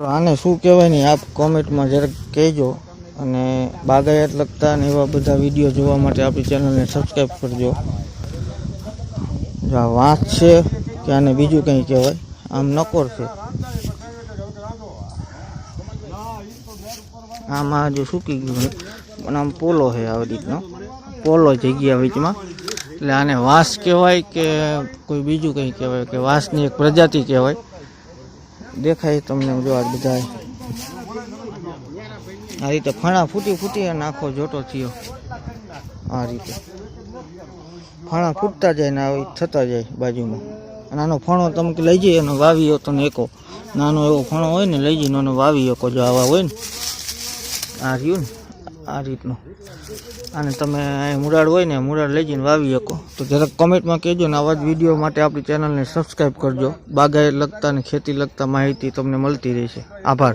આને શું કહેવાય ને, આપ કોમેન્ટમાં જરાક કહેજો અને બાગાયત લગતા ને એવા બધા વીડિયો જોવા માટે આપણી ચેનલને સબસ્ક્રાઈબ કરજો. જો આ વાંસ છે કે આને બીજું કંઈ કહેવાય? આમ નકોર છે. આમાં જો સૂકી ગયું પણ આમ પોલો છે આવી રીતનો. પોલો જગ્યા વીચમાં. એટલે આને વાંસ કહેવાય કે કોઈ બીજું કંઈ કહેવાય? કે વાંસની એક પ્રજાતિ કહેવાય. દેખાય તમને જો આ બધા આ રીતે ફણા ફૂટી ફૂટી અને આખો જોટો થયો. આ રીતે. ફણા ફૂટતા જાય ને આવી થતા જાય બાજુમાં. અને આનો ફણો તમે લઈ જઈએ એનો વાવી હતો ને એકો. નાનો એવો ફણો હોય ને લઈ જઈને વાવી શકો જો આવા હોય ને. આ રહ્યું ને. આ રીતનું. અને તમે મુરાડ હોય ને, મુરાડ લઈ જઈને વાવી શકો. તો જરાક કોમેન્ટમાં કહેજો ને આવા જ વીડિયો માટે આપણી ચેનલને સબસ્ક્રાઈબ કરજો. બાગાયત લગતા અને ખેતી લગતા માહિતી તમને મળતી રહેશે. આભાર.